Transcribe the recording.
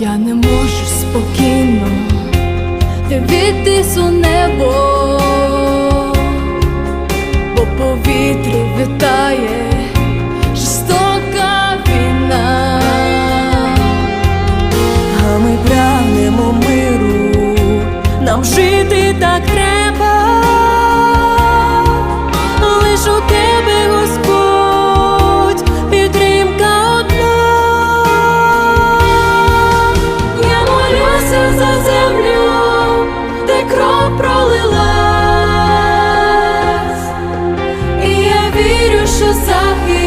Я не можу спокійно дивитись у небо, бо повітря вітає жорстока війна, а ми прагнемо миру, нам жити так треба. пролилась, і я вірю, що захід.